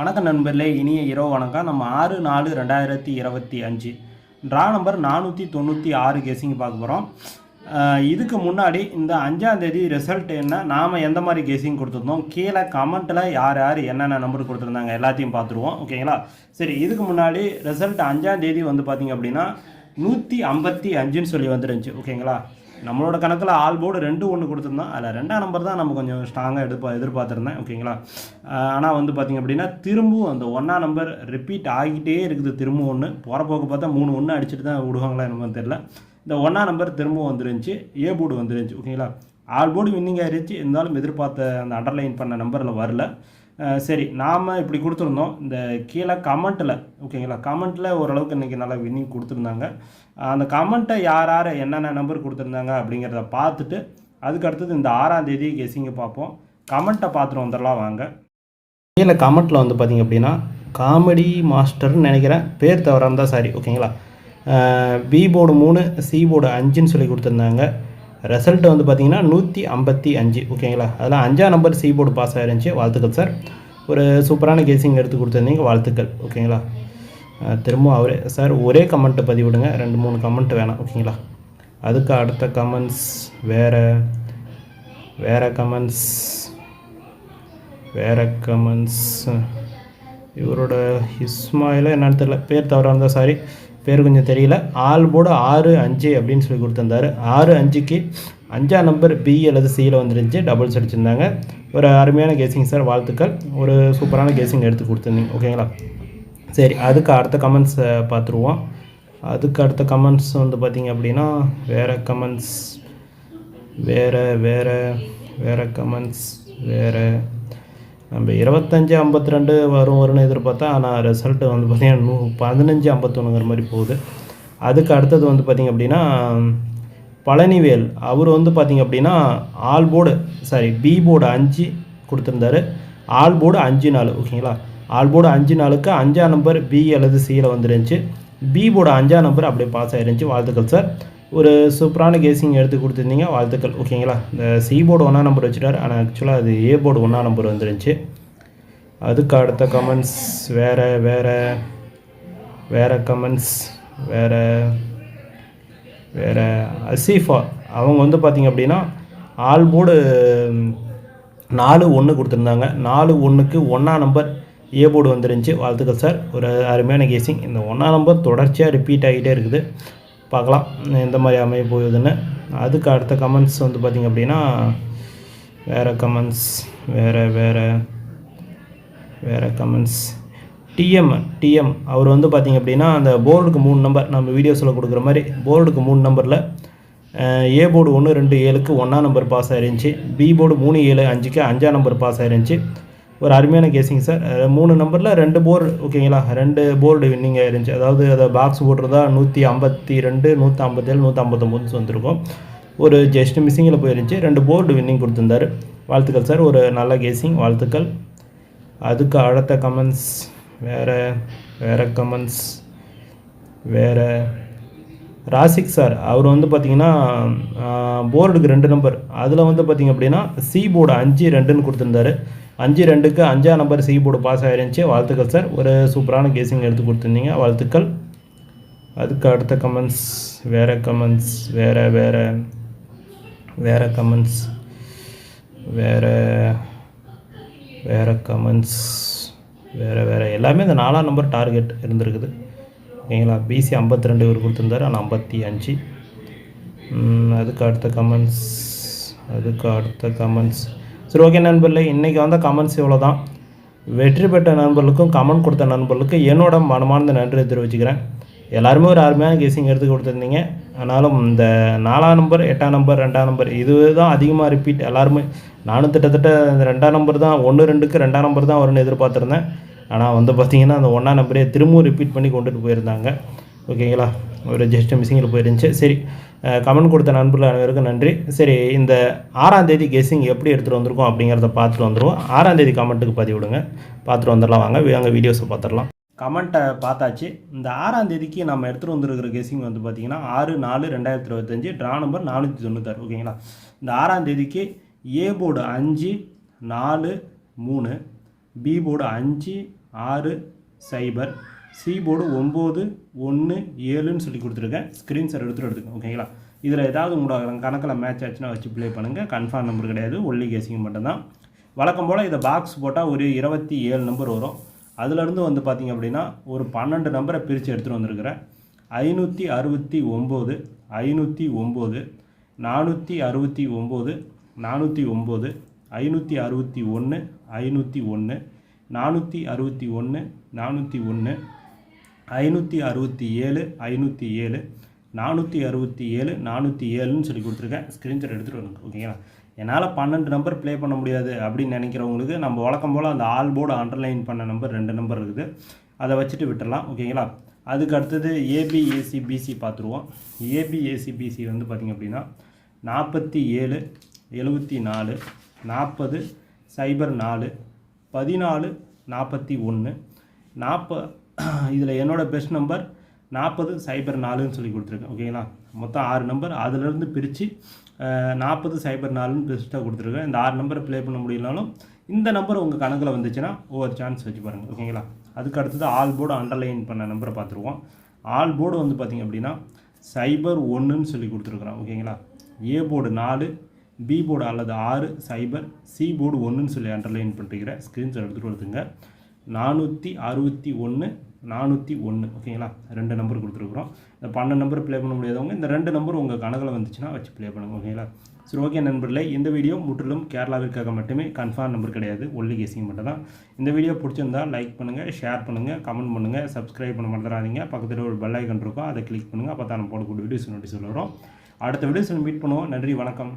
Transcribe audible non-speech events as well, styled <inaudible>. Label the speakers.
Speaker 1: வணக்கம் நண்பர்களே இனிய இரவு வணக்கம். நம்ம ஆறு நாலு ரெண்டாயிரத்தி இருபத்தி அஞ்சு. ட்ரா நம்பர் நானூற்றி தொண்ணூற்றி ஆறு கேசிங் பார்க்க போகிறோம் இதுக்கு முன்னாடி இந்த அஞ்சாம் தேதி ரிசல்ட் என்ன நாம் எந்த மாதிரி கேசிங் கொடுத்துருந்தோம் கீழே கமெண்ட்டில் யார் யார் என்னென்ன நம்பர் கொடுத்துருந்தாங்க எல்லாத்தையும் பார்த்துருவோம் ஓகேங்களா சரி இதுக்கு முன்னாடி ரிசல்ட் அஞ்சாம் தேதி வந்து பார்த்தீங்க அப்படின்னா நூற்றி ஐம்பத்தி அஞ்சுன்னு சொல்லி வந்துருந்துச்சு ஓகேங்களா நம்மளோட கணக்கில் ஆல் போர்டு ரெண்டு ஒன்று கொடுத்துருந்தோம். அதில் ரெண்டாம் நம்பர் தான் நம்ம கொஞ்சம் ஸ்ட்ராங்காக எடுப்பா எதிர்பார்த்துருந்தேன். ஓகேங்களா? ஆனால் வந்து பார்த்திங்க அப்படின்னா திரும்பவும் அந்த ஒன்றாம் நம்பர் ரிப்பீட் ஆகிட்டே இருக்குது. திரும்பவும் ஒன்று போகிற போக்கு பார்த்தா மூணு ஒன்று அடிச்சுட்டு தான் விடுவாங்களா என்னமோ தெரில இந்த ஒன்றாம் நம்பர் திரும்பவும் வந்துருந்துச்சு. ஏ போர்டு வந்துருந்துச்சு. ஓகேங்களா? ஆல் போர்டு வின்னிங் ஆயிருச்சு. இருந்தாலும் எதிர்பார்த்த அந்த அண்டர்லைன் பண்ண நம்பரில் வரல. சரி நாம் இப்படி கொடுத்துருந்தோம். இந்த கீழே கமெண்ட்டில் ஓகேங்களா கமெண்ட்டில் ஓரளவுக்கு இன்றைக்கி நல்லா வின்னிங் கொடுத்துருந்தாங்க. அந்த கமெண்ட்டை யார் யார் என்னென்ன நம்பர் கொடுத்துருந்தாங்க அப்படிங்கிறத பார்த்துட்டு அதுக்கு அடுத்தது இந்த ஆறாம் தேதி கெஸிங்க பார்ப்போம். கமெண்ட்டை பார்த்துட்டு வந்துடலாம் வாங்க. கீழே கமெண்ட்டில் வந்து பார்த்தீங்க அப்படின்னா காமெடி மாஸ்டர்னு நினைக்கிறேன். பேர் தவறாக இருந்தால் சாரி ஓகேங்களா பி போர்டு மூணு சி போர்டு அஞ்சுன்னு சொல்லி கொடுத்துருந்தாங்க. ரிசல்ட் வந்து பார்த்தீங்கன்னா நூற்றி ஐம்பத்தி அஞ்சு ஓகேங்களா அதில் அஞ்சாம் நம்பர் சி போர்டு பாஸ் ஆயிருந்துச்சு. வாழ்த்துக்கள் சார் ஒரு சூப்பரான கேசிங் எடுத்து கொடுத்துருந்தீங்க. வாழ்த்துக்கள் ஓகேங்களா திரும்பவும் அவரே சார் ஒரே கமெண்ட்டை பதிவிடுங்க. ரெண்டு மூணு கமெண்ட் வேணாம் ஓகேங்களா அதுக்கு அடுத்த கமெண்ட்ஸ் வேறு வேறு கமெண்ட்ஸ் வேறு கமெண்ட்ஸ் இவரோட இஸ்மாயில என்னன்னு தெரியல. பேர் தவறாக இருந்தால் சாரி பேர் கொஞ்சம் தெரியல. ஆல் போர்டு ஆறு அஞ்சு அப்படின்னு சொல்லி கொடுத்துருந்தாரு. ஆறு அஞ்சுக்கு அஞ்சாம் நம்பர் பி அல்லது சியில் வந்துருந்துச்சு. டபுள்ஸ் அடிச்சிருந்தாங்க. ஒரு அருமையான கேசிங் சார் வாழ்த்துக்கள். ஒரு சூப்பரான கேசிங் எடுத்து கொடுத்துருந்தீங்க ஓகேங்களா சரி அதுக்கு அடுத்த கமெண்ட்ஸை பார்த்துருவோம். அதுக்கு அடுத்த கமெண்ட்ஸ் வந்து பார்த்திங்க அப்படின்னா வேறு கமெண்ட்ஸ் வேறு வேறு வேறு கமெண்ட்ஸ் வேறு நம்ம இருபத்தஞ்சி ஐம்பத்தி ரெண்டு வரும் வரும்னு எதிர்பார்த்தா ஆனால் ரிசல்ட்டு வந்து பார்த்திங்கன்னா நூ பதினஞ்சு ஐம்பத்தொன்னுங்கிற மாதிரி போகுது. அதுக்கு அடுத்தது வந்து பார்த்திங்க அப்படின்னா பழனிவேல். அவர் வந்து பார்த்திங்க அப்படின்னா all board sorry B board அஞ்சு கொடுத்துருந்தாரு. ஆல் போர்டு அஞ்சு நாலு ஓகேங்களா? ஆல் போர்டு அஞ்சு நாளுக்கு அஞ்சாம் நம்பர் பி அல்லது சியில் வந்துருந்துச்சு. பி போர்டு அஞ்சாம் நம்பர் அப்படியே பாஸ் ஆகிருந்துச்சி வாழ்த்துக்கள் சார் ஒரு சூப்பரான கேசிங் எடுத்து கொடுத்துருந்தீங்க. வாழ்த்துக்கள். ஓகேங்களா இந்த சி போர்டு ஒன்றா நம்பர் வச்சுட்டார் ஆனால் ஆக்சுவலாக அது ஏ போர்டு ஒன்றா நம்பர் வந்துருந்துச்சு. அதுக்கு அடுத்த கமெண்ட்ஸ் வேறு வேறு வேறு கமெண்ட்ஸ் வேறு வேறு. அசீஃபா அவங்க வந்து பார்த்திங்க அப்படின்னா ஆல் போர்டு நாலு ஒன்று கொடுத்துருந்தாங்க. நாலு ஒன்றுக்கு ஒன்றா நம்பர் ஏ போர்டு வந்துருந்துச்சு. வாழ்த்துக்கள் சார். ஒரு அருமையான கேசிங் இந்த ஒன்றா நம்பர் தொடர்ச்சியாக ரிப்பீட் ஆகிட்டே இருக்குது. பார்க்கலாம். எந்த மாதிரி அமைய போகுதுன்னு. அதுக்கு அடுத்த கமெண்ட்ஸ் வந்து பார்த்திங்க அப்படின்னா வேறு கமெண்ட்ஸ் வேறு வேறு வேறு கமெண்ட்ஸ் டிஎம் டிஎம் அவர் வந்து பார்த்திங்க அப்படின்னா அந்த போர்டுக்கு மூணு நம்பர் நம்ம வீடியோஸில் கொடுக்குற மாதிரி போர்டுக்கு மூணு நம்பரில் ஏ போர்டு ஒன்று ரெண்டு ஏழுக்கு ஒன்றாம் நம்பர் பாஸ் ஆயிருந்துச்சு. பி போர்டு மூணு ஏழு அஞ்சுக்கு அஞ்சாம் நம்பர் பாஸ் ஆயிருந்துச்சு. ஒரு அருமையான கேசிங் சார் மூணு நம்பரில் ரெண்டு போர்டு ஓகேங்களா ரெண்டு போர்டு வின்னிங் ஆயிருந்துச்சு அதாவது அதை பாக்ஸ் போட்டுருந்தா நூற்றி ஐம்பத்தி ரெண்டு நூற்றி ஐம்பத்தேழு நூற்றி ஐம்பத்தொம்போது வந்திருக்கும். ஒரு ஜஸ்ட் மிஸ்ஸிங்கில் போயிருந்துச்சு. ரெண்டு போர்டு வின்னிங் கொடுத்துருந்தாரு. வாழ்த்துக்கள் சார் ஒரு நல்ல கேசிங் வாழ்த்துக்கள். அதுக்கு அடுத்த கமெண்ட்ஸ் வேறு வேறு கமெண்ட்ஸ் வேறு ராசிக் சார் அவர் வந்து பார்த்தீங்கன்னா போர்டுக்கு ரெண்டு நம்பர் அதில் வந்து பார்த்தீங்க அப்படின்னா சி போர்டு அஞ்சு ரெண்டுன்னு கொடுத்துருந்தாரு. அஞ்சு ரெண்டுக்கு அஞ்சாம் நம்பர் சி போர்டு பாஸ் ஆகிருந்துச்சி வாழ்த்துக்கள் சார். ஒரு சூப்பரான கேசிங் எடுத்து கொடுத்துருந்தீங்க. வாழ்த்துக்கள். அதுக்கு அடுத்த கமெண்ட்ஸ் வேறு கமெண்ட்ஸ் வேறு வேறு வேறு கமெண்ட்ஸ் வேறு வேறு கமெண்ட்ஸ் வேறு வேறு. எல்லாமே இந்த நாலாம் நம்பர் டார்கெட் இருந்திருக்குது. ஓகேங்களா பிசி ஐம்பத்தி ரெண்டு இவர் கொடுத்துருந்தாரு ஆனால் ஐம்பத்தி அஞ்சு. அதுக்கு அடுத்த கமெண்ட்ஸ் அதுக்கு அடுத்த கமெண்ட்ஸ் சரி ஓகே நண்பர்களே இன்றைக்கி வந்த கமெண்ட்ஸ் இவ்வளோ தான் வெற்றி பெற்ற நண்பர்களுக்கும் கமெண்ட் கொடுத்த நண்பர்களுக்கும் என்னோட மனமார்ந்த நன்றி தெரிவிச்சுக்கிறேன். எல்லாருமே ஒரு அருமையான கேசிங் எடுத்து கொடுத்துருந்தீங்க. ஆனாலும் இந்த நாலாம் நம்பர் எட்டாம் நம்பர் ரெண்டாம் நம்பர் இது தான் அதிகமாக ரிப்பீட் எல்லாருமே நானும் கிட்டத்தட்ட ரெண்டாம் நம்பர் தான் ஒன்று ரெண்டுக்கு ரெண்டாம் நம்பர் தான் வரும்னு எதிர்பார்த்துருந்தேன். ஆனால் வந்து பார்த்தீங்கன்னா அந்த ஒன்றா நம்பரே திரும்பவும் ரிப்பீட் பண்ணி கொண்டுட்டு போயிருந்தாங்க. ஓகேங்களா? ஒரு ஜஸ்ட் மிஸ்ஸிங்கில் போயிருந்துச்சு. சரி கமெண்ட் கொடுத்த நண்பர்கள் அனைவருக்கும் நன்றி. சரி இந்த ஆறாம் தேதி கெஸ்ஸிங் எப்படி எடுத்துகிட்டு வந்திருக்கோம் அப்படிங்கிறத பார்த்துட்டு வந்துடுவோம் ஆறாம் தேதி கமெண்ட்டுக்கு பதிவு விடுங்க. பார்த்துட்டு வந்துடலாம் வாங்க. அங்கே வீடியோஸை பார்த்துடலாம். கமெண்ட்டை பார்த்தாச்சு. இந்த ஆறாம் தேதிக்கு நம்ம எடுத்துகிட்டு வந்துருக்கிற கெஸ்ஸிங் வந்து பார்த்திங்கன்னா ஆறு நாலு ரெண்டாயிரத்தி இருபத்தஞ்சி. ட்ரா நம்பர் நானூற்றி தொண்ணூத்தாறு. ஓகேங்களா? இந்த ஆறாம் தேதிக்கு ஏ போர்டு அஞ்சு நாலு மூணு பி போர்டு அஞ்சு ஆறு சைபர் சீபோர்டு ஒம்பது ஒன்று ஏழுன்னு சொல்லி கொடுத்துருக்கேன். ஸ்க்ரீன்ஷாட் எடுத்துகிட்டு எடுத்துக்கோங்க ஓகேங்களா இதில் ஏதாவது உங்களோட கணக்கில் மேட்ச் ஆச்சுன்னா வச்சு ப்ளே பண்ணுங்கள் கன்ஃபார்ம் நம்பர் கிடையாது. ஒல்லி கேசிங் மட்டும்தான். வழக்கம் போல் இதை பாக்ஸ் போட்டால் ஒரு இருபத்தி ஏழு நம்பர் வரும். அதுலேருந்து வந்து பார்த்திங்க அப்படின்னா ஒரு பன்னெண்டு நம்பரை பிரித்து எடுத்துகிட்டு வந்திருக்கிறேன். ஐநூற்றி அறுபத்தி ஒம்பது ஐநூற்றி ஒம்பது நானூற்றி அறுபத்தி ஒம்பது நானூற்றி ஒம்பது ஐநூற்றி அறுபத்தி ஒன்று ஐநூற்றி ஒன்று நானூற்றி அறுபத்தி ஒன்று நானூற்றி ஒன்று ஐநூற்றி அறுபத்தி ஏழு ஐநூற்றி ஏழு நானூற்றி அறுபத்தி ஏழு நானூற்றி ஏழுன்னு சொல்லி கொடுத்துருக்கேன். ஸ்க்ரீன்ஷாட் எடுத்துகிட்டு வரணும் ஓகேங்களா என்னால் பன்னெண்டு நம்பர் ப்ளே பண்ண முடியாது அப்படின்னு நினைக்கிறவங்களுக்கு நம்ம வழக்கம் போல் அந்த ஆல் போர்டு அண்டர்லைன் பண்ண நம்பர் ரெண்டு நம்பர் இருக்குது. அதை வச்சுட்டு விட்டுடலாம் ஓகேங்களா அதுக்கு அடுத்தது ஏபிஏசி பிசி பார்த்துருவோம் ஏபிஏசி பிசி வந்து பார்த்திங்க அப்படின்னா நாற்பத்தி ஏழு எழுபத்தி நாலு நாற்பது சைபர் நாலு பதினாலு நாற்பத்தி ஒன்று நாற்ப <clears throat> இதில் என்னோடய பெஸ்ட் நம்பர் நாற்பது சைபர் நாலுன்னு சொல்லி கொடுத்துருக்கேன் ஓகேங்களா மொத்தம் ஆறு நம்பர் அதிலிருந்து பிரித்து நாற்பது சைபர் நாலுன்னு பெஸ்ட்டாக கொடுத்துருக்கேன். இந்த ஆறு நம்பரை ப்ளே பண்ண முடியலனாலும் இந்த நம்பர் உங்கள் கணக்கில் வந்துச்சுன்னா ஒவ்வொரு சான்ஸ் வச்சு பாருங்கள் ஓகேங்களா அதுக்கு அடுத்தது ஆல் போர்டு அண்டர்லைன் பண்ண நம்பரை பார்த்துருவோம். ஆல் போர்டு வந்து பார்த்திங்க அப்படின்னா சைபர் ஒன்றுன்னு சொல்லி கொடுத்துருக்குறோம் ஓகேங்களா ஏ போர்டு நாலு பி போர்டு அல்லது ஆறு சைபர் சி போர்டு ஒன்றுன்னு சொல்லி அண்டர்லைன் பண்ணிருக்கிறேன் ஸ்க்ரீன்ஷாட் எடுத்துகிட்டு வருதுங்க நானூற்றி அறுபத்தி ஒன்று நானூற்றி ஒன்று ஓகேங்களா? ரெண்டு நம்பர் கொடுத்துருக்குறோம். இந்த பன்னெண்டு நம்பர் ப்ளே பண்ண முடியாதவங்க இந்த ரெண்டு நம்பர் உங்கள் கணக்கில் வந்துச்சுன்னா வச்சு ப்ளே பண்ணுங்க. ஓகேங்களா? சரி ஓகே நண்பர்களே இந்த வீடியோ முற்றிலும் கேரளாவிற்காக மட்டுமே கன்ஃபார்ம் நம்பர் கிடையாது. ஒல்லி கேசிங் மட்டும் தான் இந்த வீடியோ பிடிச்சிருந்தா லைக் பண்ணுங்கள் ஷேர் பண்ணுங்கள் கமெண்ட் பண்ணுங்கள் சப்ஸ்கிரைப் பண்ண மறந்துடாதீங்க. பக்கத்தில் ஒரு பெல் ஐக்கன் இருக்கும் அதை கிளிக் பண்ணுங்கள் அப்போ தான் நம்ம போடக்கூடிய வீடியோஸ் நோட்டீஸ் வரும். அடுத்த வீடியோஸ் மீட் பண்ணுவோம். நன்றி வணக்கம்.